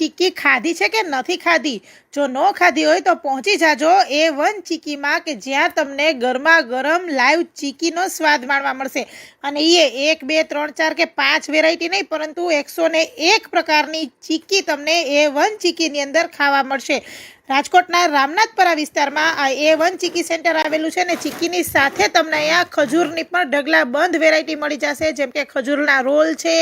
ચીક્કી ખાધી છે કે નથી ખાધી? જો ન ખાધી હોય તો પહોંચી જાજો. એ વન ચીકીમાં કે જ્યાં તમને ગરમા ગરમ લાઈવ ચીકીનો સ્વાદ માણવા મળશે. અને એ એક, બે, ત્રણ, ચાર કે પાંચ વેરાયટી નહીં, પરંતુ એકસો એક પ્રકારની ચીકી તમને એ વન ચીકીની અંદર ખાવા મળશે. રાજકોટના રામનાથપરા વિસ્તારમાં આ એ વન ચીકી સેન્ટર આવેલું છે ને ચીકીની સાથે તમને અહીંયા ખજૂરની પણ ઢગલા બંધ વેરાયટી મળી જશે. જેમ કે ખજૂરના રોલ છે,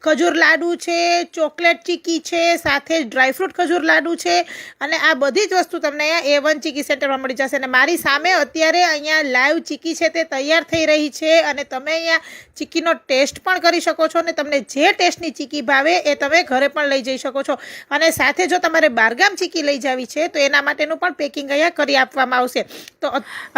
ખજૂર લાડુ છે, ચોકલેટ ચીકી છે, સાથે ડ્રાયફ્રૂટ ખજૂર લાડુ છે અને આ બધી જ વસ્તુ તમને અહીંયા એ વન ચીકી સેન્ટરમાં મળી જશે. અને મારી સામે અત્યારે અહીંયા લાઈવ ચીકી છે તે તૈયાર થઈ રહી છે અને તમે અહીંયા ચીકીનો ટેસ્ટ પણ કરી શકો છો અને તમને જે ટેસ્ટની ચીકી ભાવે એ તમે ઘરે પણ લઈ જઈ શકો છો. અને સાથે જો તમારે બારગામ ચીકી લઈ જવી છે તો એના માટેનું પણ પેકિંગ અહીંયા કરી આપવામાં આવશે. તો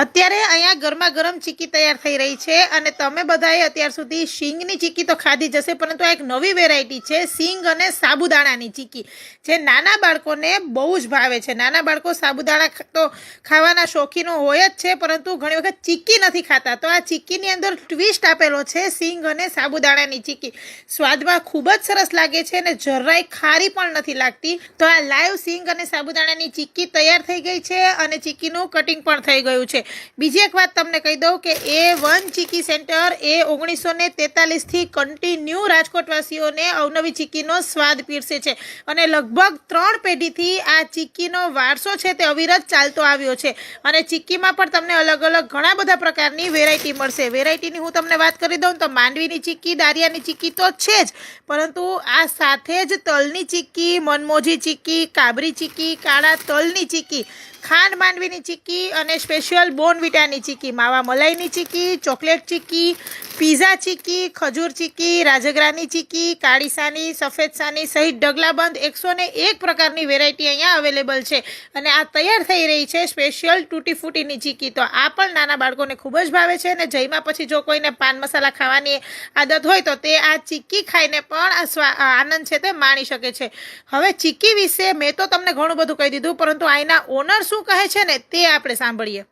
અત્યારે અહીંયા ગરમા ગરમ ચીકી તૈયાર થઈ રહી છે અને તમે બધાએ અત્યાર સુધી શીંગની ચીકી તો ખાધી જશે પરંતુ આ એક નવી વેરાયટી છે સિંગ અને સાબુદાણાની ચીકી, જે નાના બાળકોને બહુ જ ભાવે છે. નાના બાળકો સાબુદાણા તો ખાવાના શોખીનો હોય જ છે, પરંતુ ઘણી વખત ચીકી નથી ખાતા. તો આ ચીકીની અંદર ટ્વિસ્ટ આપેલો છે સિંગ અને સાબુદાણાની ચીકી. સ્વાદમાં ખૂબ જ સરસ લાગે છે અને જરાય ખારી પણ નથી લાગતી. તો આ લાઈવ સિંગ અને સાબુદાણાની ચીક્કી તૈયાર થઈ ગઈ છે અને ચીક્કીનું કટિંગ પણ થઈ ગયું છે. બીજી એક વાત તમને કહી દઉં કે એ વન ચીક્કી સેન્ટર એ ઓગણીસો ને તેતાલીસથી કન્ટિન્યુ રાજકોટવાસીઓને અવનવી ચીક્કીનો સ્વાદ પીરસે છે. અને લગભગ ત્રણ પેઢીથી આ ચીક્કીનો વારસો છે તે અવિરત ચાલતો આવ્યો છે. અને ચીક્કીમાં પણ તમને અલગ અલગ ઘણા બધા પ્રકારની વેરાયટી મળશે. વેરાયટીની હું તમને વાત કરી દઉં તો માંડવીની ચીક્કી, દારિયાની ચીક્કી તો છે જ. પરંતુ આ સાથે જ તલની ચીક્કી, મનમોજી ચીક્કી, કાબરી ચીક્કી, કાળા તલની ચીક્કી ખાંડ માંડવીની ચીક્કી અને સ્પેશિયલ બોનવિટાની ચીક્કી, માવા મલાઈની ચીક્કી, ચોકલેટ ચીક્કી, પીઝા ચીક્કી, ખજૂર ચીક્કી, રાજગરાની ચીક્કી કાળીસાની સફેદ સાની સહિત ઢગલાબંધ એકસો ને એક પ્રકારની વેરાયટી અહીંયા અવેલેબલ છે. અને આ તૈયાર થઈ રહી છે સ્પેશિયલ તૂટી ફૂટીની ચીક્કી. તો આ પણ નાના બાળકોને ખૂબ જ ભાવે છે અને જઈમાં પછી જો કોઈને પાન મસાલા ખાવાની આદત હોય તો તે આ ચીક્કી ખાઈને પણ આનંદ છે તે માણી શકે છે. હવે ચીક્કી વિશે મેં તો તમને ઘણું બધું કહી દીધું, પરંતુ અહીંના ઓનર શું કહે છે ને તે આપણે સાંભળીએ.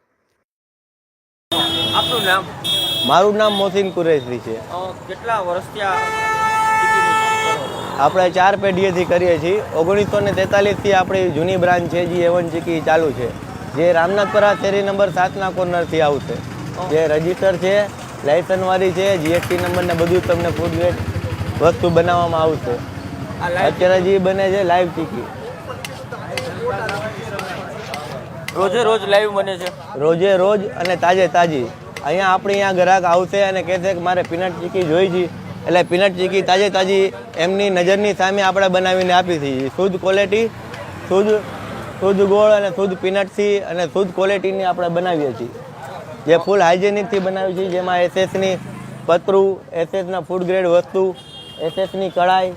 આપનું નામ? મારું નામ મોહસિન કુરેશી છે. કેટલા વર્ષથી આ આપણે ચાર પેઢીએથી કરીએ છીએ. ઓગણીસો ને તેતાલીસથી આપણી જૂની બ્રાન્ચ છે જે એવન ચીકી ચાલુ છે. જે રામનાથપરા શેરી નંબર સાતના કોર્નરથી આવશે. જે રજિસ્ટર છે લાયસન્સવાળી છે જીએસટી નંબર ને બધું તમને ફૂડ વસ્તુ બનાવવામાં આવશે. લાઈવ અત્યારે જે બને છે લાઈવ ચીકી રોજે રોજ લાઈવ બને છે. રોજે રોજ અને તાજે તાજી. અહીંયા આપણે અહીંયા ગ્રાહક આવશે અને કહેશે કે મારે પીનટ ચીકી જોઈ છે. એટલે પીનટ ચીકી તાજે તાજી એમની નજરની સામે આપણે બનાવીને આપી છીએ શુદ્ધ ક્વોલિટી શુદ્ધ શુદ્ધ ગોળ અને શુદ્ધ પીનટથી અને શુદ્ધ ક્વોલિટીની આપણે બનાવીએ છીએ. જે ફૂલ હાઇજેનિકથી બનાવી છીએ જેમાં એસએસની પતરું એસએસના ફૂડ ગ્રેડ વસ્તુ એસએસની કઢાઈ,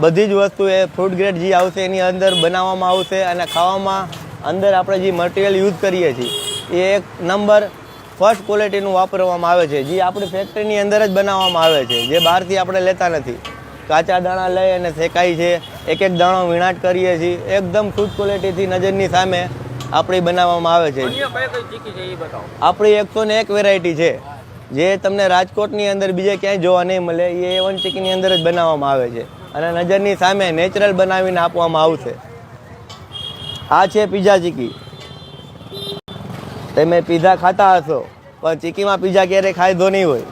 બધી જ વસ્તુ એ ફૂડ ગ્રેડ જે આવશે એની અંદર બનાવવામાં આવશે અને ખાવામાં અંદર આપણે જે મટીરિયલ યુઝ કરીએ છીએ એ એક નંબર ફર્સ્ટ ક્વોલિટીનું વાપરવામાં આવે છે જે આપણી ફેક્ટરીની અંદર જ બનાવવામાં આવે છે જે બહારથી આપણે લેતા નથી. કાચા દાણા લઈ અને શેકાય છે એક એક દાણો વીણાટ કરીએ છીએ એકદમ શુદ્ધ ક્વોલિટીથી નજરની સામે આપણી બનાવવામાં આવે છે. આપણી એકસો ને એક વેરાયટી છે જે તમને રાજકોટની અંદર બીજે ક્યાંય જોવા નહીં મળે એ વન ચીકીની અંદર જ બનાવવામાં આવે છે. અને નજરની સામે નેચરલ બનાવીને આપવામાં આવશે. આ છે પીઝા ચીકી. તમે પીઝા ખાતા હશો, પણ ચીકીમાં પીઝા ક્યારેય ખાધો નહીં હોય.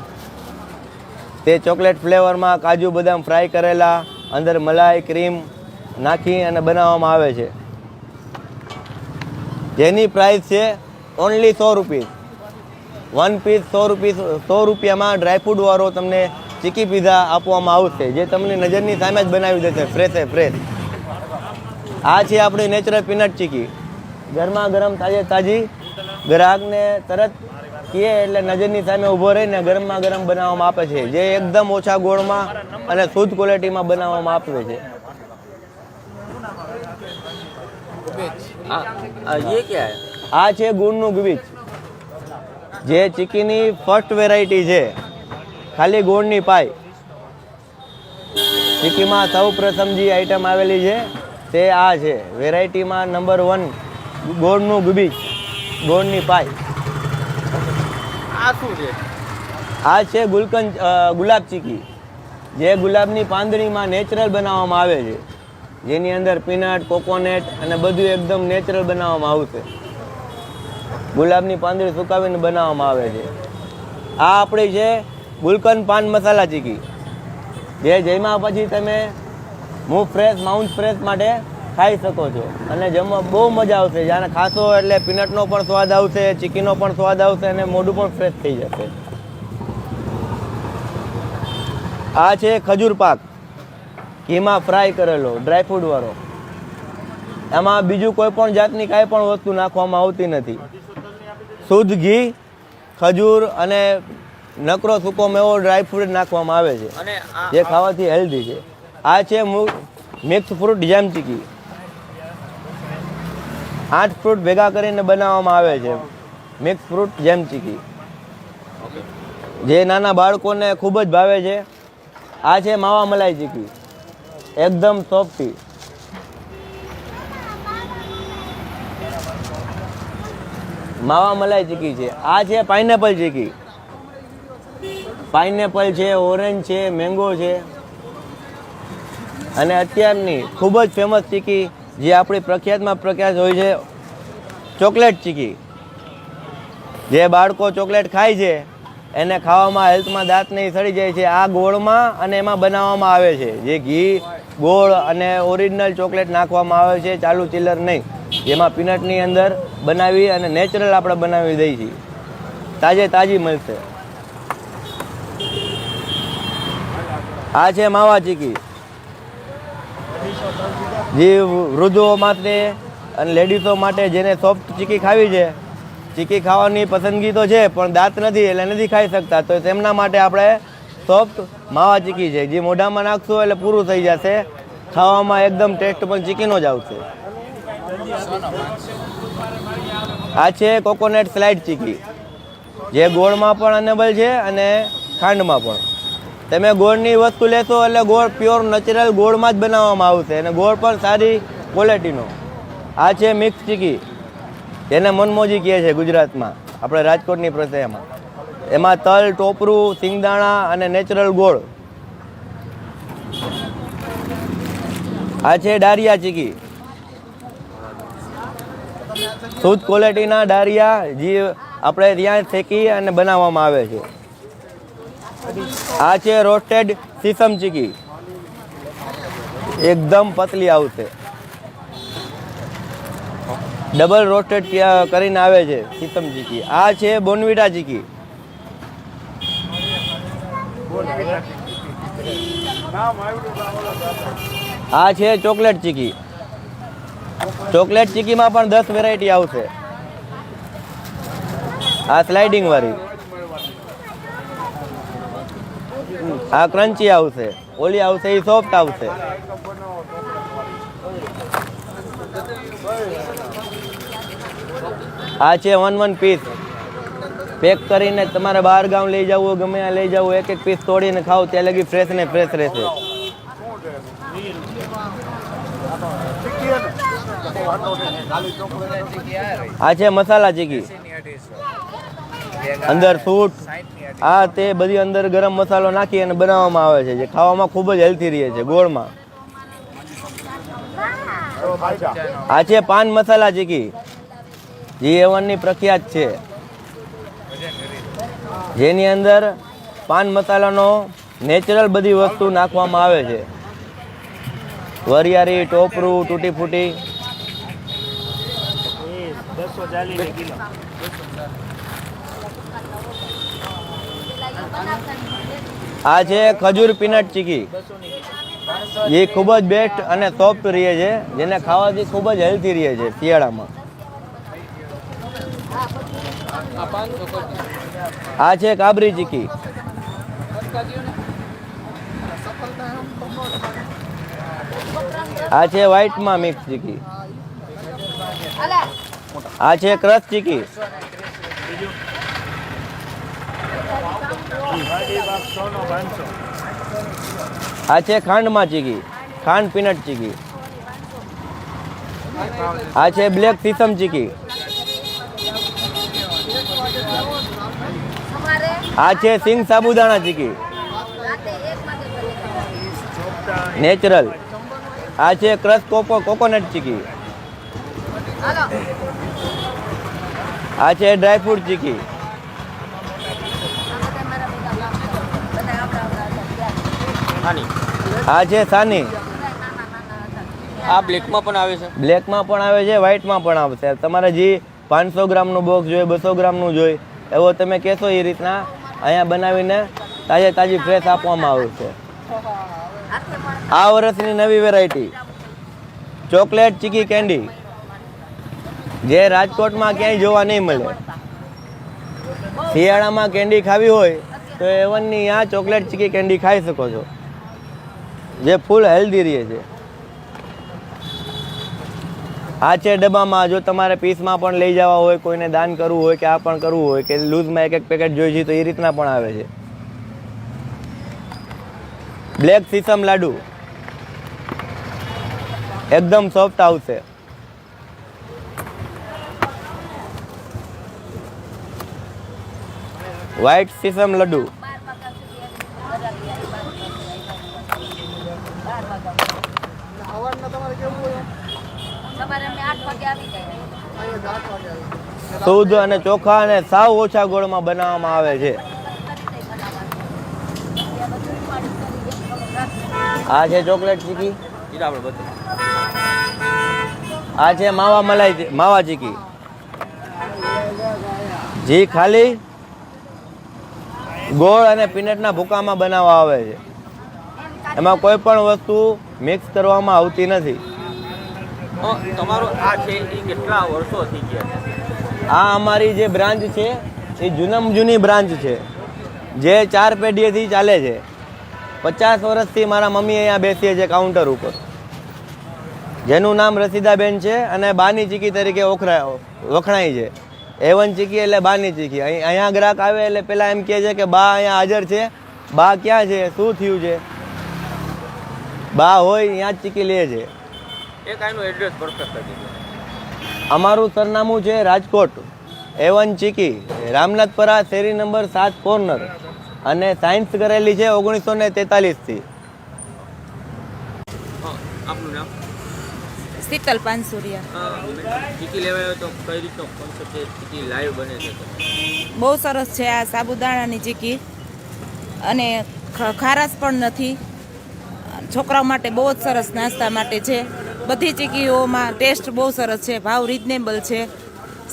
તે ચોકલેટ ફ્લેવરમાં કાજુ બદામ ફ્રાય કરેલા, અંદર મલાઈ, ક્રીમ નાખી અને બનાવવામાં આવે છે. જેની પ્રાઇસ છે ઓનલી સો રૂપીસ. વન પીસ સો રૂપીસ, સો રૂપિયામાં ડ્રાયફ્રૂટવાળો તમને ચીકી પીઝા આપવામાં આવશે, જે તમને નજરની સામે જ બનાવી દેશે ફ્રેશે ફ્રેશ આ છે આપણી નેચરલ પીનટ ચીકી. ગરમા ગરમ તાજે તાજી ગ્રાહકને તરત કહે એટલે નજરની સામે ઊભો રહીને ગરમા ગરમ બનાવવામાં આપે છે. જે એકદમ ઓછા ગોળમાં અને શુદ્ધ ક્વોલિટીમાં બનાવવામાં આપે છે. આ છે? ગુણનું ગુબીચ જે ચીકીની ફર્સ્ટ વેરાયટી છે. ખાલી ગોળની પાય ચીકીમાં સૌ પ્રથમ જે આઈટમ આવેલી છે તે આ છે. વેરાયટીમાં નંબર વન ગોળનું ગબીચ ગોળની પાય આ શું છે? આ છે ગુલકંદ ગુલાબ ચીકી. જે ગુલાબની પાંદડીમાં નેચરલ બનાવવામાં આવે છે. જેની અંદર પીનટ કોકોનેટ અને બધું એકદમ નેચરલ બનાવવામાં આવશે. ગુલાબની પાંદડી સુકાવીને બનાવવામાં આવે છે. આ આપણી છે ગુલકંદ પાન મસાલા ચીકી. જે જેમાં પછી તમે મૂવ ફ્રેશ માઉન્ટ ફ્રેશ માટે ખાઈ શકો છો. અને જમવા બહુ મજા આવશે. જ્યારે ખાશો એટલે પીનટનો પણ સ્વાદ આવશે ચીકીનો પણ સ્વાદ આવશે અને મોઢું પણ ફ્રેશ થઈ જશે. આ છે ખજૂર પાક. ઘીમાં ફ્રાય કરેલો ડ્રાયફ્રૂટવાળો એમાં બીજું કોઈ પણ જાતની કાંઈ પણ વસ્તુ નાખવામાં આવતી નથી. શુદ્ધ ઘી ખજૂર અને નકરો સૂકો મેવો ડ્રાયફ્રૂટ નાખવામાં આવે છે. જે ખાવાથી હેલ્ધી છે. આ છે મિક્સ ફ્રૂટ જેમ ચીકી. આઠ ફ્રૂટ ભેગા કરીને બનાવવામાં આવે છે. મિક્સ ફ્રૂટ જેમ ચીકી. જે નાના બાળકોને ખૂબ જ ભાવે છે. આ છે માવા મલાઈ ચીકી. એકદમ સોફ્ટી. માવા મલાઈ ચીકી છે. આ છે પાઇનેપલ ચીકી. પાઇનેપલ છે, ઓરેન્જ છે, મેંગો છે. અને અત્યારની ખૂબ જ ફેમસ ચીકી જે આપણી પ્રખ્યાતમાં પ્રખ્યાત હોય છે, ચોકલેટ ચીકી. જે બાળકો ચોકલેટ ખાય છે, એને ખાવામાં હેલ્થમાં દાંત નહીં સડી જાય છે, આ ગોળમાં અને એમાં બનાવવામાં આવે છે. જે ઘી, ગોળ અને ઓરિજિનલ ચોકલેટ નાખવામાં આવે છે, ચાલુ ચિલ્લર નહીં. જેમાં પીનટની અંદર બનાવી અને નેચરલ આપણે બનાવી દઈએ છીએ. તાજે તાજી મળશે. આ છે માવા ચીકી. જે વૃદ્ધો માટે અને લેડીઝો માટે જેને સોફ્ટ ચીકી ખાવી છે, ચીકી ખાવાની પસંદગી તો છે, પણ દાંત નથી એટલે નથી ખાઈ શકતા. તો તેમના માટે આપણે સોફ્ટ માવા ચીકી છે. જે મોઢામાં નાખશું એટલે પૂરું થઈ જશે. ખાવામાં એકદમ ટેસ્ટ પણ ચીકીનો જ આવશે. આ છે કોકોનટ સ્લાઇડ ચીકી. જે ગોળમાં પણ અનેબલ છે અને ખાંડમાં પણ. તમે ગોળની વસ્તુ લેશો એટલે ગોળ પ્યોર નેચરલ ગોળમાં જ બનાવવામાં આવશે. અને ગોળ પણ સારી ક્વોલિટીનો આ છે મિક્સ ચીકી. જેને મનમોજી કહે છે ગુજરાતમાં. આપણે રાજકોટની પ્રસેમાં એમાં. તલ, ટોપરું, સિંગદાણા અને નેચરલ ગોળ. આ છે ડારિયા ચીકી. શુદ્ધ ક્વોલિટીના ડારિયા જે આપણે ત્યાં શેકી અને બનાવવામાં આવે છે. આ છે રોસ્ટેડ સીસમ ચીકી. એકદમ પતલી આવશે. ડબલ રોસ્ટેડ કરીને આવે છે સીસમ ચીકી. આ છે બોનવીટા ચીકી. આ છે ચોકલેટ ચીકી. ચોકલેટ ચીકીમાં પણ દસ વેરાયટી આવશે. આ સ્લાઇડિંગ વાળી. આ ક્રન્ચી આવશે, ઓલી આવશે એ સોફ્ટ આવશે. આ છે વન વન પીસ પેક કરીને તમારે બહાર ગામ લઈ જવું, ગમે આ લઈ જવું એક એક પીસ તોડીને ખાવ ત્યાં લગી ફ્રેશ ને ફ્રેશ રહેશે. આ છે મસાલા ચીકી. અંદર સૂટ આ તે બધી અંદર ગરમ મસાલો નાખી અને બનાવવામાં આવે છે, જે ખાવામાં ખૂબ જ હેલ્થી રહે છે, ગોળમાં. આ છે પાન મસાલા ચીકી જે એવનની પ્રખ્યાત છે. જેની અંદર પાન મસાલાનો નેચરલ બધી વસ્તુ નાખવામાં આવે છે. વરિયાળી, ટોપરું, તૂટી ફૂટી. આ છે ખજૂર પીનટ ચીકી. એ ખૂબ જ બેસ્ટ અને સોફ્ટ રહે છે જેને ખાવાથી ખૂબ જ હેલ્ધી રહે છે શિયાળામાં. આ છે કાબરી ચીકી. આ છે વ્હાઈટમાં મિક્સ ચીકી. આ છે ક્રશ ચીકી. આ છે ખાંડમાં ચીકી. ખાંડ પીનટ ચીકી. આ છે બ્લેક સીસમ ચીકી. આ છે સિંગ સાબુદાણા ચીકી. નેચરલ. આ છે ક્રશ કોકો કોકોનટ ચીકી. આ છે ડ્રાયફ્રૂટ ચીકી આની આ છે સાની. આ બ્લેકમાં પણ આવે છે? બ્લેકમાં પણ આવે છે વ્હાઇટમાં પણ આવશે. તમારે જે પાંચસો ગ્રામનું બોક્સ જોઈએ બસો ગ્રામનું જોઈએ એવો તમે કહેશો એ રીતના અહીંયા બનાવીને તાજે તાજી ફ્રેશ આપવામાં આવશે આ વર્ષની નવી વેરાયટી ચોકલેટ ચીકી કેન્ડી. જે રાજકોટમાં ક્યાંય જોવા નહીં મળે. શિયાળામાં કેન્ડી ખાવી હોય તો એવનની આ ચોકલેટ ચીકી કેન્ડી ખાઈ શકો છો. જે ફૂલ હેલ્ધી રહે છે. આ છે ડબ્બામાં, જો તમારે પીસમાં પણ લઈ જવા હોય, કોઈને દાન કરવું હોય કે આ પણ કરવું હોય કે લૂઝમાં એક એક પેકેટ જોઈએ છે તો એ રીતના પણ આવે છે. Black sesame laddu. એકદમ સોફ્ટ આવશે. વ્હાઈટ સીસમ લડ્ડુ શુદ્ધ અને ચોખા અને સાવ ઓછા ગોળમાં બનાવવામાં આવે છે. આ છે ચોકલેટ ચીકી? આ છે માવા મલાઈ માવા ચીકી. જી ખાલી, ગોળ અને પીનટના ભૂકામાં બનાવવા આવે છે. એમાં કોઈ પણ વસ્તુ મિક્સ કરવામાં આવતી નથી. તમારું આ છે કેટલા વર્ષો થઈ આ અમારી જે બ્રાન્ચ છે, એ જૂનમ જૂની બ્રાન્ચ છે, જે ચાર પેઢીએથી ચાલે છે. પચાસ વર્ષથી મારા મમ્મી અહીંયા બેસીએ છે કાઉન્ટર ઉપર. જેનું નામ રસીદાબેન છે અને બાની ચીકી તરીકે ઓખરા, વખણાય છે. એવન ચીકી એટલે બાની ચીકી. અહીં, અહીંયા ગ્રાહક આવે એટલે પહેલાં એમ કહે છે કે બા અહીંયા હાજર છે. બા ક્યાં છે? શું થયું છે? બા હોય ત્યાં જ ચીકી લે છે. એક આનું એડ્રેસ પરફેક્ટ કરી અમારું સરનામું છે રાજકોટ એવન ચીકી રામનાથપરા શેરી નંબર સાત કોર્નર. અને સાયન્સ કરેલી છે ઓગણીસો ને તેતાલીસથી. આપનું નામ? શીતલ બહુ સરસ છે આ સાબુદાણાની ચીકી. અને ખારાશ પણ નથી. છોકરાઓ માટે બહુ જ સરસ નાસ્તા માટે છે. બધી ચીકીઓમાં ટેસ્ટ બહુ સરસ છે ભાવ રિઝનેબલ છે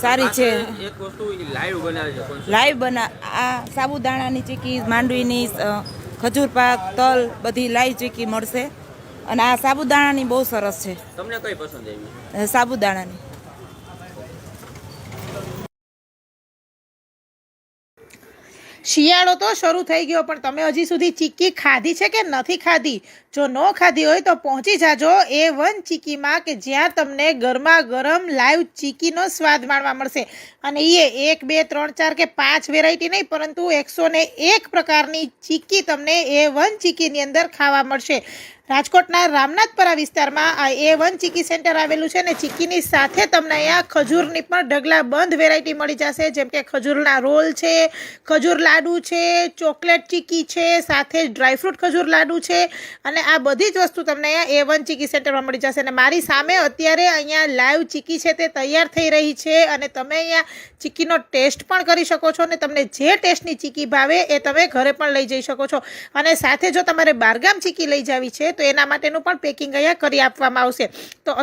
સારી છે. એક વસ્તુ લાઈવ બનાવે છે લાઈવ બના આ સાબુદાણાની ચીકી માંડવીની ખજૂર પાક તલ બધી લાઈવ ચીકી મળશે. અને આ સાબુદાણાની બહુ સરસ છે. તમને કઈ પસંદ આવી? સાબુદાણાની. શિયાળો તો શરૂ થઈ ગયો પણ તમે હજી સુધી ચીક્કી ખાધી છે કે નથી ખાધી? જો ન ખાધી હોય તો પહોંચી જાજો એ વન ચીકીમાં કે જ્યાં તમને ગરમા ગરમ લાઈવ ચીકીનો સ્વાદ માણવા મળશે. અને એ એક, બે, ત્રણ, ચાર કે પાંચ વેરાયટી નહીં, પરંતુ એકસો ને એક પ્રકારની ચીકી તમને એ વન ચીકીની અંદર ખાવા મળશે. રાજકોટના રામનાથપરા વિસ્તારમાં આ એ વન ચીકી સેન્ટર આવેલું છે ને ચીકીની સાથે તમને અહીંયા ખજૂરની પણ ઢગલા બંધ વેરાયટી મળી જશે. જેમ કે ખજૂરના રોલ છે, ખજૂર લાડુ છે, ચોકલેટ ચીકી છે, સાથે ડ્રાયફ્રૂટ ખજૂર લાડુ છે અને આ બધી જ વસ્તુ તમને અહીંયા એ વન ચીકી સેન્ટરમાં મળી જશે. અને મારી સામે અત્યારે અહીંયા લાઈવ ચીકી છે તે તૈયાર થઈ રહી છે અને તમે અહીંયા ચીકીનો ટેસ્ટ પણ કરી શકો છો અને તમને જે ટેસ્ટની ચીકી ભાવે એ તમે ઘરે પણ લઈ જઈ શકો છો. અને સાથે જો તમારે બારગામ ચીકી લઈ જવી છે, તો એના માટેનું પણ પેકિંગ અહીંયા કરી આપવામાં આવશે. તો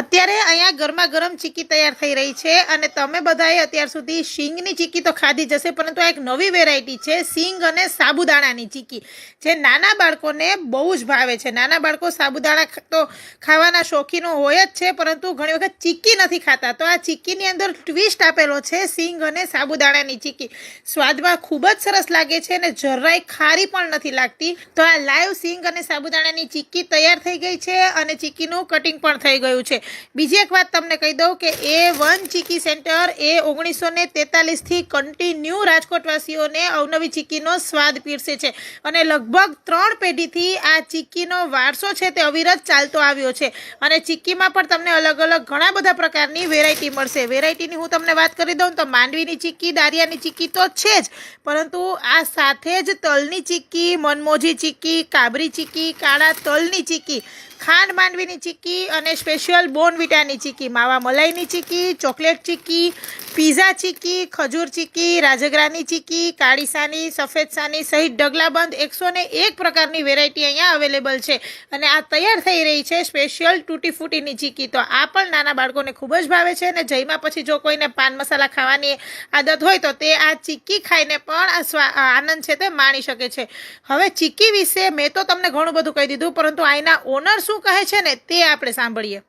અત્યારે અહીંયા ગરમા ગરમ ચીકી તૈયાર થઈ રહી છે અને તમે બધાએ અત્યાર સુધી શીંગની ચીકી તો ખાધી જશે પરંતુ આ એક નવી વેરાયટી છે સિંગ અને સાબુદાણાની ચીકી. જે નાના બાળકોને બહુ જ ભાવે છે. નાના બાળકો સાબુદાણા તો ખાવાના શોખીનો હોય જ છે, પરંતુ ઘણી વખત ચીકી નથી ખાતા. તો આ ચીકીની અંદર ટ્વિસ્ટ આપેલો છે, સિંગ અને સાબુદાણાની ચીકી સ્વાદમાં ખૂબ જ સરસ લાગે છે અને જરાય ખારી પણ નથી લાગતી. તો આ લાઈવ સિંગ અને સાબુદાણાની ચીક્કી તૈયાર થઈ ગઈ છે અને ચીક્કીનું કટિંગ પણ થઈ ગયું છે. બીજી એક વાત તમને કહી દઉં કે એ વન ચીક્કી સેન્ટર એ ઓગણીસો ને તેતાલીસથી કન્ટિન્યુ રાજકોટવાસીઓને અવનવી ચીક્કીનો સ્વાદ પીરસે છે. અને લગભગ ત્રણ પેઢીથી આ ચીક્કીનો વારસો છે તે અવિરત ચાલતો આવ્યો છે. અને ચીક્કીમાં પણ તમને અલગ અલગ ઘણા બધા પ્રકારની વેરાયટી મળશે. વેરાયટીની હું તમને વાત કરી દઉં તો માંડવીની ચિક્કી, દારિયાની ચિક્કી તો છે જ. પરંતુ આ સાથે જ તલની ચીક્કી, મનમોજી ચિક્કી, કાબરી ચિક્કી, કાળા તલની ચીક્કી. ખાંડ માંડવીની ચીક્કી અને સ્પેશિયલ બોનવિટાની ચીક્કી, માવા મલાઈની ચીક્કી, ચોકલેટ ચીક્કી, પીઝા ચીક્કી, ખજૂર ચીક્કી, રાજગરાની ચીક્કી, કાળી સાની, સફેદ સાની સહિત ઢગલાબંધ એકસો ને એક પ્રકારની વેરાયટી અહીંયા અવેલેબલ છે. અને આ તૈયાર થઈ રહી છે સ્પેશિયલ તૂટી ફૂટીની ચીક્કી. તો આ પણ નાના બાળકોને ખૂબ જ ભાવે છે અને જયમાં પછી જો કોઈને પાન મસાલા ખાવાની આદત હોય તો તે આ ચીક્કી ખાઈને પણ આનંદ છે તે માણી શકે છે. હવે ચીક્કી વિશે મેં તો તમને ઘણું બધું કહી દીધું, પરંતુ અહીંના ઓનર શું કહે છે ને તે આપણે સાંભળીએ.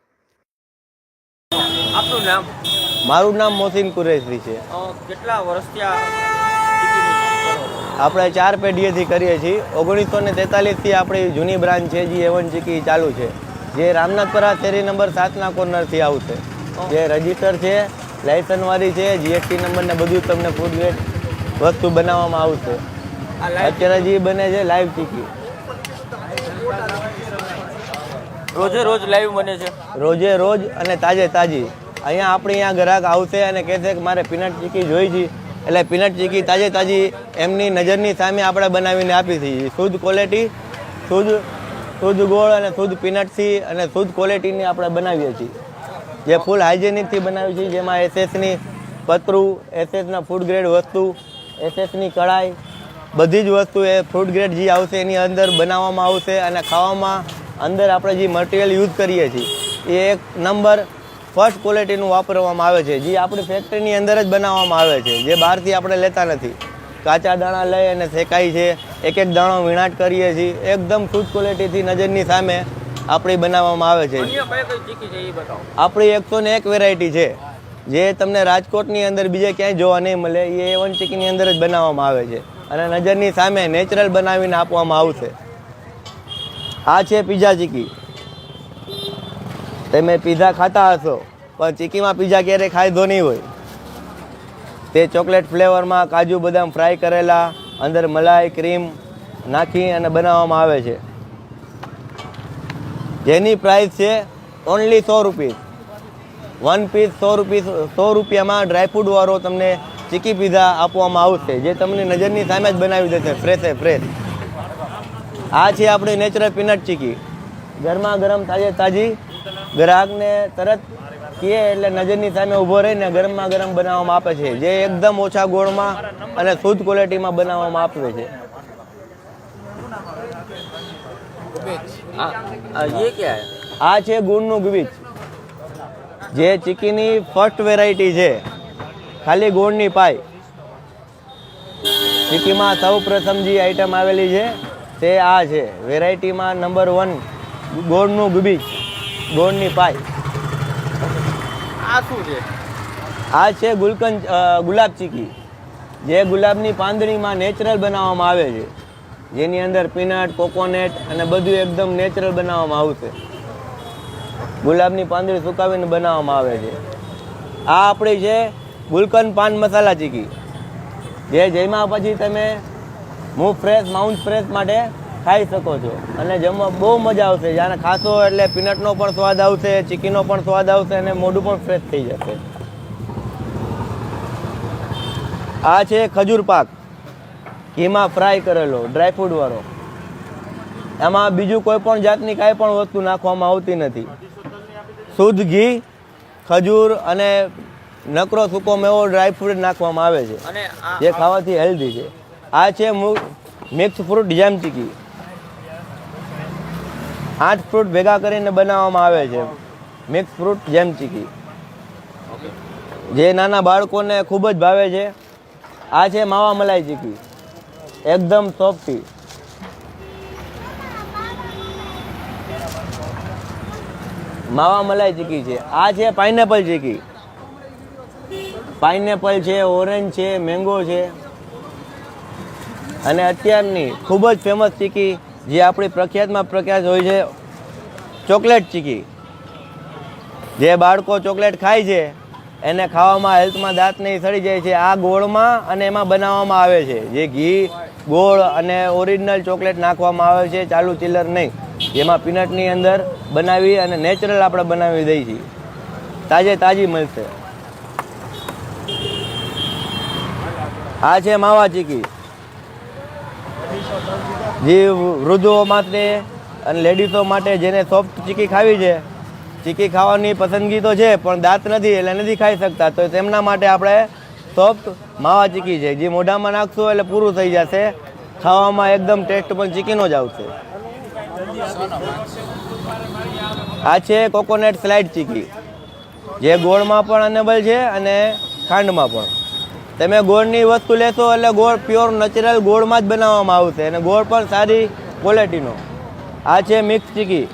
આપનું નામ? મારું નામ મોસીન કુરેશી છે. કેટલા વર્ષથી? આપણે ચાર પેઢીએથી કરીએ છીએ. ઓગણીસો ને તેતાલીસથી આપણી જૂની બ્રાન્ચ છે જે એવન ચીકી ચાલુ છે. જે રામનાથપરા શેરી નંબર સાતના કોર્નરથી આવશે. જે રજિસ્ટર છે લાયસન્સવાળી છે જીએસટી નંબર ને બધું તમને ફૂડ વેટ વસ્તુ બનાવવામાં આવશે. આ લાઈવ અત્યારે જે બને છે લાઈવ ચીકી રોજે રોજ લાઈવ બને છે. રોજે રોજ અને તાજે તાજી. અહીંયા આપણે અહીંયા ગ્રાહક આવશે અને કહેશે કે મારે પીનટ ચીકી જોઈ છે. એટલે પીનટ ચીકી તાજે તાજી એમની નજરની સામે આપણે બનાવીને આપી છીએ શુદ્ધ ક્વોલિટી શુદ્ધ શુદ્ધ ગોળ અને શુદ્ધ પીનટથી અને શુદ્ધ ક્વોલિટીની આપણે બનાવીએ છીએ. જે ફૂલ હાઇજેનિકથી બનાવી છે, જેમાં એસએસની પતરું એસએસના ફૂડ ગ્રેડ વસ્તુ એસએસની કઢાઈ, બધી જ વસ્તુ એ ફૂડ ગ્રેડ જે આવશે એની અંદર બનાવવામાં આવશે અને ખાવામાં અંદર આપણે જે મટીરિયલ યુઝ કરીએ છીએ એ એક નંબર ફર્સ્ટ ક્વોલિટીનું વાપરવામાં આવે છે જે આપણી ફેક્ટરીની અંદર જ બનાવવામાં આવે છે જે બહારથી આપણે લેતા નથી. કાચા દાણા લઈ અને શેકાય છે એક એક દાણો વીણાટ કરીએ છીએ એકદમ શુદ્ધ ક્વોલિટીથી નજરની સામે આપણી બનાવવામાં આવે છે. આપણી એકસો ને એક વેરાયટી છે જે તમને રાજકોટની અંદર બીજે ક્યાંય જોવા નહીં મળે એ એવન ચીકીની અંદર જ બનાવવામાં આવે છે અને નજરની સામે નેચરલ બનાવીને આપવામાં આવશે. આ છે પીઝા ચીકી. તમે પીઝા ખાતા હશો, પણ ચીકીમાં પીઝા ક્યારેય ખાધો નહીં હોય. તે ચોકલેટ ફ્લેવરમાં કાજુ બદામ ફ્રાય કરેલા, અંદર મલાઈ, ક્રીમ નાખી અને બનાવવામાં આવે છે. જેની પ્રાઇસ છે ઓનલી સો રૂપીસ. વન પીસ સો રૂપીસ, સો રૂપિયામાં ડ્રાયફ્રૂટવાળો તમને ચીકી પીઝા આપવામાં આવશે, જે તમને નજરની સામે જ બનાવી દેશે ફ્રેશે ફ્રેશ આ છે આપણી નેચરલ પીનટ ચીકી. ગરમા ગરમ તાજે તાજી ગ્રાહકને તરત કીએ એટલે નજરની સામે ઊભો રહીને ગરમા ગરમ બનાવવામાં આપે છે. જે એકદમ ઓછા ગોળમાં અને શુદ્ધ ક્વોલિટીમાં બનાવવામાં આપે છે. આ છે ગુણનું ગુબીચ જે ચીકીની ફર્સ્ટ વેરાયટી છે. ખાલી ગોળની પાય ચીકીમાં સૌ પ્રથમ જે આઈટમ આવેલી છે તે આ છે. વેરાયટીમાં નંબર વન ગોળનું ગુબી ગોળની પાય આ શું છે? આ છે ગુલકંદ ગુલાબ ચીકી. જે ગુલાબની પાંદડીમાં નેચરલ બનાવવામાં આવે છે. જેની અંદર પીનટ કોકોનેટ અને બધું એકદમ નેચરલ બનાવવામાં આવશે. ગુલાબની પાંદડી સુકાવીને બનાવવામાં આવે છે. આ આપણી છે ગુલકંદ પાન મસાલા ચીકી. જે જેમાં પછી તમે મું ફ્રેશ માઉન્ટ ફ્રેશ માટે ખાઈ શકો છો. અને જમવા બહુ મજા આવશે. જ્યારે ખાશો એટલે પીનટનો પણ સ્વાદ આવશે ચીકીનો પણ સ્વાદ આવશે અને મોઢું પણ ફ્રેશ થઈ જશે. આ છે ખજૂર પાક. ઘીમાં ફ્રાય કરેલો ડ્રાયફ્રૂટવાળો એમાં બીજું કોઈ પણ જાતની કાંઈ પણ વસ્તુ નાખવામાં આવતી નથી. શુદ્ધ ઘી ખજૂર અને નકરો સૂકો મેવો ડ્રાયફ્રૂટ નાખવામાં આવે છે. જે ખાવાથી હેલ્ધી છે. આ છે મિક્સ ફ્રૂટ જેમ ચીકી આઠ ફ્રૂટ ભેગા કરીને બનાવવામાં આવે છે. મિક્સ ફ્રૂટ જેમ ચીકી જે નાના બાળકોને ખૂબ જ ભાવે છે. આ છે માવા મલાઈ ચીકી એકદમ સોફ્ટી માવા મલાઈ ચીકી છે. આ છે પાઇનેપલ ચીકી પાઇનેપલ છે ઓરેન્જ છે મેંગો છે. અને અત્યારની ખૂબ જ ફેમસ ચીકી જે આપણી પ્રખ્યાતમાં પ્રખ્યાત હોય છે, ચોકલેટ ચીકી. જે બાળકો ચોકલેટ ખાય છે, એને ખાવામાં હેલ્થમાં દાંત નહીં સડી જાય છે. આ ગોળમાં અને એમાં બનાવવામાં આવે છે. જે ઘી, ગોળ અને ઓરિજિનલ ચોકલેટ નાખવામાં આવે છે, ચાલુ ચિલ્લર નહીં. જેમાં પીનટની અંદર બનાવી અને નેચરલ આપણે બનાવી દઈએ છીએ. તાજે તાજી મળશે. આ છે માવા ચીકી. જે વૃદ્ધો માટે અને લેડીઝો માટે જેને સોફ્ટ ચીકી ખાવી છે, ચીકી ખાવાની પસંદગી તો છે, પણ દાંત નથી એટલે નથી ખાઈ શકતા. તો તેમના માટે આપણે સોફ્ટ માવા ચીકી છે. જે મોઢામાં નાખશું એટલે પૂરું થઈ જશે. ખાવામાં એકદમ ટેસ્ટ પણ ચીકીનો જ આવશે. આ છે કોકોનટ સ્લાઇડ ચીકી. જે ગોળમાં પણ અનેબલ છે અને ખાંડમાં પણ. તમે ગોળની વસ્તુ લેશો એટલે ગોળ પ્યોર નેચરલ ગોળમાં જ બનાવવામાં આવશે. અને ગોળ પણ સારી ક્વોલિટીનો આ છે મિક્સ ચીકી.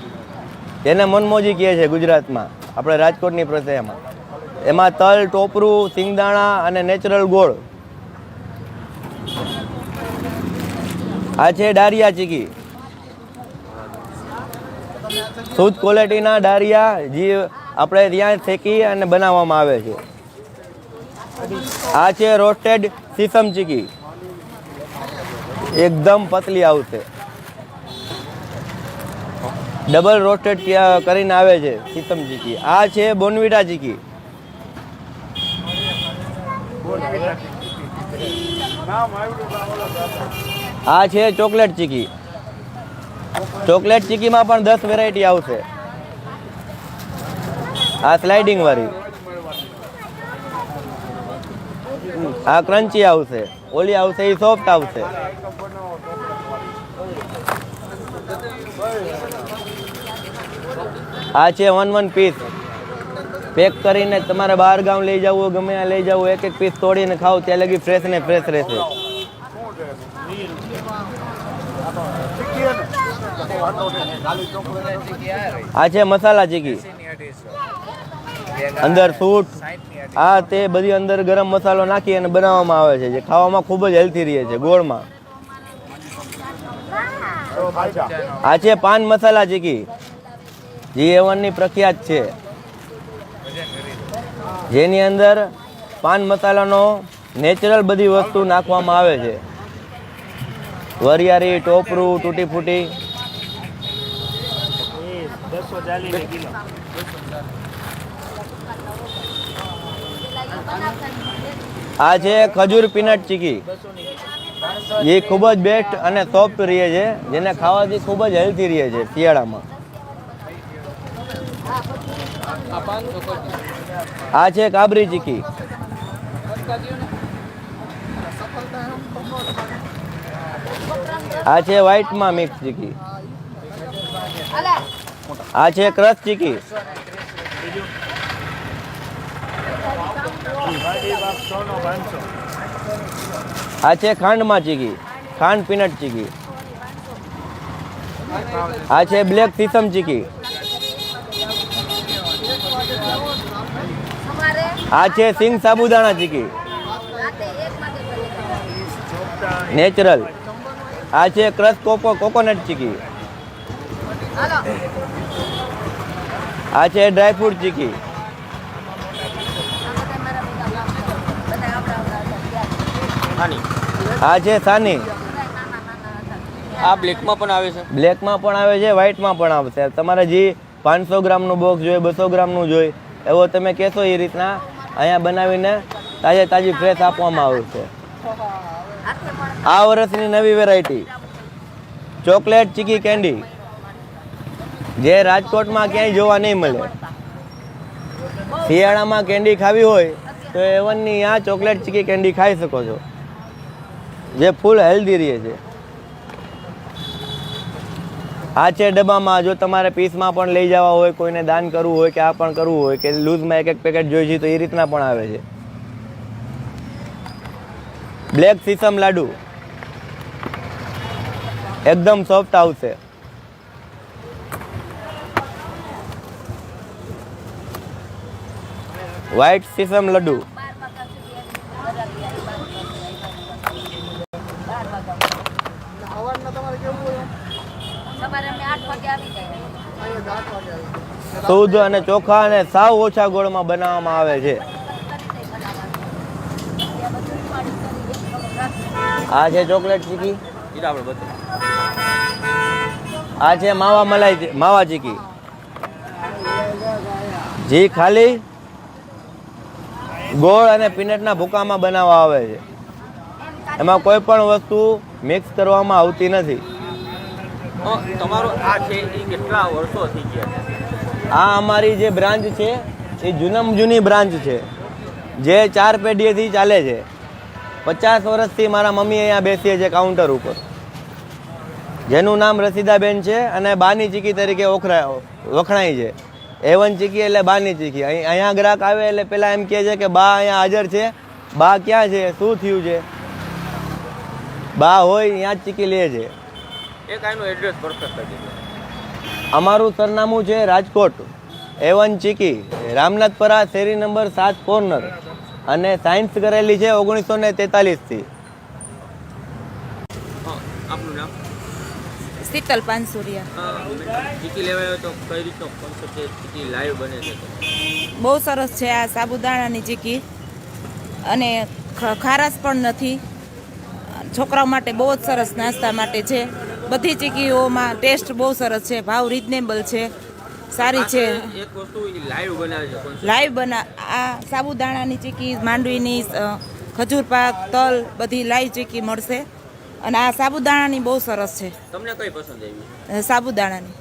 જેને મનમોજી કહે છે ગુજરાતમાં. આપણે રાજકોટની પ્રથામાં એમાં. તલ, ટોપરું, સિંગદાણા અને નેચરલ ગોળ. આ છે ડારિયા ચીકી. શુદ્ધ ક્વોલિટીના ડારિયા જે આપણે ત્યાં શેકી અને બનાવવામાં આવે છે. આ છે રોસ્ટેડ સીસમ ચીકી એકદમ પતલી આવશે. ડબલ રોસ્ટેડ કરીને આવે છે સીસમ ચીકી આ છે બોનવીટા ચીકી. આ છે ચોકલેટ ચીકી. ચોકલેટ ચીકીમાં પણ દસ વેરાયટી આવશે. આ સ્લાઇડિંગ વાળી. આ ક્રન્ચી આવશે. ઓલી આવશે એ સોફ્ટ આવશે. આ છે વન વન પીસ પેક કરીને તમારે બહાર ગામ લઈ જવું, ગમે આ લઈ જવું, એક એક પીસ તોડીને ખાવ ત્યાં લગી ફ્રેશ ને ફ્રેશ રહેશે. આ છે મસાલા ચીકી. અંદર સૂટ. આ તે બધી અંદર ગરમ મસાલો નાખી અને બનાવવામાં આવે છે, જે ખાવામાં ખૂબ જ હેલ્થી રહે છે, ગોળમાં. આ છે પાન મસાલા ચીકી જે એવનની પ્રખ્યાત છે. જેની અંદર પાન મસાલાનો નેચરલ બધી વસ્તુ નાખવામાં આવે છે. વરિયાળી, ટોપરું, તૂટી ફૂટી. આ છે ખજૂર પીનટ ચીકી. એ ખૂબ જ બેસ્ટ અને સોફ્ટ રહે છે, જેને ખાવાથી ખૂબ જ હેલ્ધી રહે છે, શિયાળામાં. આ છે કાબરી ચીકી. આ છે વ્હાઈટમાં મિક્સ ચીકી. આ છે ક્રશ ચીકી. આ છે ખાંડમાં ચીકી. ખાંડ પીનટ ચીકી. આ છે બ્લેક સીસમ ચીકી. આ છે સિંગ સાબુદાણા ચીકી. નેચરલ. આ છે ક્રશ કોકો કોકોનટ ચીકી. આ છે ડ્રાયફ્રૂટ ચીકી આ બધા મારા બધા બધા આપણા આપણા હતા આની આ છે સાની. આ બ્લેકમાં પણ આવે છે? બ્લેકમાં પણ આવે છે વ્હાઈટમાં પણ આવશે તમારે જે પાંચસો ગ્રામનું બોક્સ જોઈએ બસો ગ્રામનું જોઈએ એવો તમે કહેશો એ રીતના અહીંયા બનાવીને તાજે તાજી ફ્રેશ આપવામાં આવશે આ વર્ષની નવી વેરાયટી ચોકલેટ ચીકી કેન્ડી. જે રાજકોટમાં ક્યાંય જોવા નહીં મળે. શિયાળામાં કેન્ડી ખાવી હોય તો એવનની આ ચોકલેટ ચીકી કેન્ડી ખાઈ શકો છો. જે ફૂલ હેલ્ધી રહે છે. આ છે ડબ્બામાં, જો તમારે પીસમાં પણ લઈ જવા હોય, કોઈને દાન કરવું હોય કે આ પણ કરવું હોય કે લૂઝમાં એક એક પેકેટ જોઈએ છે તો એ રીતના પણ આવે છે. Black sesame laddu. એકદમ સોફ્ટ આવશે. વ્હાઈટ સીસમ લડ્ડુ બાર વાગ્યા સુધી બધા તૈયારી બાર વાગ્યા સવારે અમે આઠ વાગે આવી શુદ્ધ અને ચોખા અને સાવ ઓછા ગોળમાં બનાવવામાં આવે છે. આ છે ચોકલેટ ચીકી. આ છે માવા મલાઈ માવા ચીકી. જે ખાલી ગોળ અને પીનટના ભૂકામાં બનાવવા આવે છે. એમાં કોઈ પણ વસ્તુ મિક્સ કરવામાં આવતી નથી. તમારો આ છે એ કેટલા વર્ષો થઈ ગયા આ અમારી જે બ્રાન્ચ છે, એ જૂનમ જૂની બ્રાન્ચ છે, જે ચાર પેઢીએથી ચાલે છે. પચાસ વર્ષથી મારા મમ્મી અહીંયા બેસીએ છે કાઉન્ટર ઉપર. જેનું નામ રસીદાબેન છે અને બાની ચીકી તરીકે ઓખરા વખણાય છે. એવન ચીકી એટલે બાની ચીકી. અહીં અહીંયા ગ્રાહક આવે એટલે પહેલાં એમ કહે છે કે બા અહીંયા હાજર છે. બા ક્યાં છે? શું થયું છે? બા હોય ત્યાં જ ચીકી લે છે. એક આનું એડ્રેસ પરફેક્ટ અમારું સરનામું છે રાજકોટ. એવન ચીકી રામનાથપરા શેરી નંબર સાત કોર્નર. અને સાયન્સ કરેલી છે ઓગણીસો ને તેતાલીસથી. હા આપનું નામ? શીતલ બહુ સરસ છે આ સાબુદાણાની ચીકી. અને ખ- ખારાશ પણ નથી. છોકરાઓ માટે બહુ જ સરસ નાસ્તા માટે છે. બધી ચીકીઓમાં ટેસ્ટ બહુ સરસ છે ભાવ રિઝનેબલ છે સારી છે. એક વસ્તુ લાઈવ બનાવે છે લાઈવ બના આ સાબુદાણાની ચીકી માંડવીની ખજૂર પાક તલ બધી લાઈવ ચીકી મળશે. અને આ સાબુદાણાની બહુ સરસ છે. તમને કઈ પસંદ આવી? સાબુદાણાની.